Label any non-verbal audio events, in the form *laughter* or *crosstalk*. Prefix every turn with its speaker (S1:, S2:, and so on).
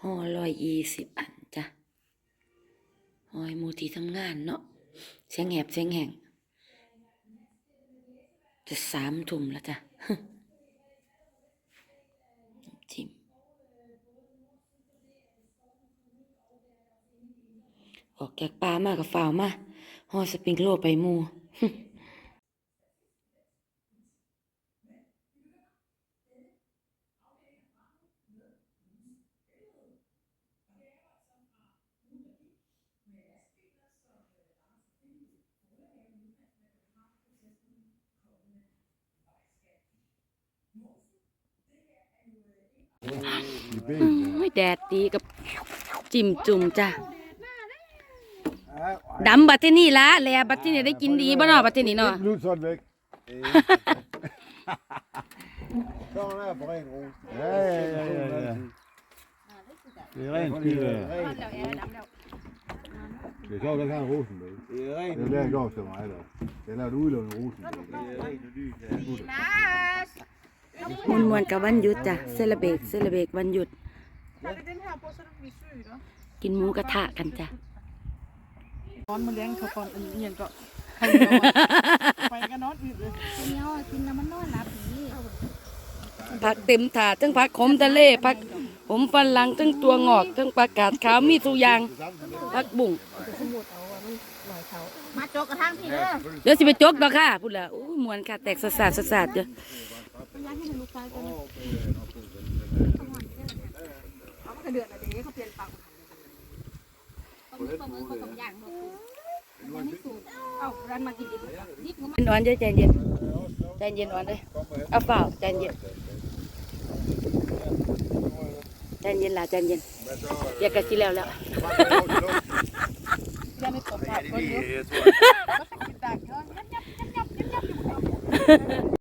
S1: ห่อร้อยยี่สิบอันจ้ะหอยหมูที่ทำงานเนาะเสียงแหบเสียงแหงจะสามทุ่มแล้วจ้ะจิ้มออกจากป่ามากับฝ่าวมาห่อสปริงโลไปมู ไม่แดดดีกับจิ้มจุ่มจ้ะดำบัดที่นี่ละแลบัดที่นี่ได้กินดีบ่เนาะบัดที่นี่เนาะ
S2: Bloedvat weg. Kom her på ren ro.
S3: Ja, ja, ja, ja, ja. Det er rent skidt. ja.
S2: Det er sjovt, der kan Rosenberg.
S3: Det er rent
S2: Det er der, jeg går til mig, der. Jeg lavede udlån i Rosenberg.
S1: มวนมวนกับวันหยุดจ้ะเซเลเบกเซเลเบกวันหยุด กินหมูกระทะกันจ้ะ
S4: นอนมาเลี้ยงเขาก่อนอันนี้ยังก็ไปกันนอนอื่นเลย
S5: เนี่ยกินแล้วมันนอนหลับดี
S1: ผักเต็มถาดทั้งผักขมทะเลผักผมฝรั่งทั้งตัวงอกทั้งปลากาดขาวมีทุกอย่างผักบุ้ง
S5: มาโจกกระทั่งพี่เด้อ
S1: เดี๋ยวสิไปจกดอกค่ะพูดละอู้มวนค่ะ แตกสะสาดสะสาดเด้อ
S5: ย้ายให้ลูกชายกัน
S4: เขาก็เดือดอะไรเขาเปลี่ยนปาก
S5: ต้องมีประเมินเขาต้องอย่างบอกคืออันนี้สูตรเอ้ารันมากินดิบดิบของมัน
S1: นอนเด้อใจเย็นใจเย็นนอนเลยเอาเปล่าใจเย็นใจเย็นล่ะใจเย็นเรียกกันสิแล้วแล้ว
S4: that gun. *laughs*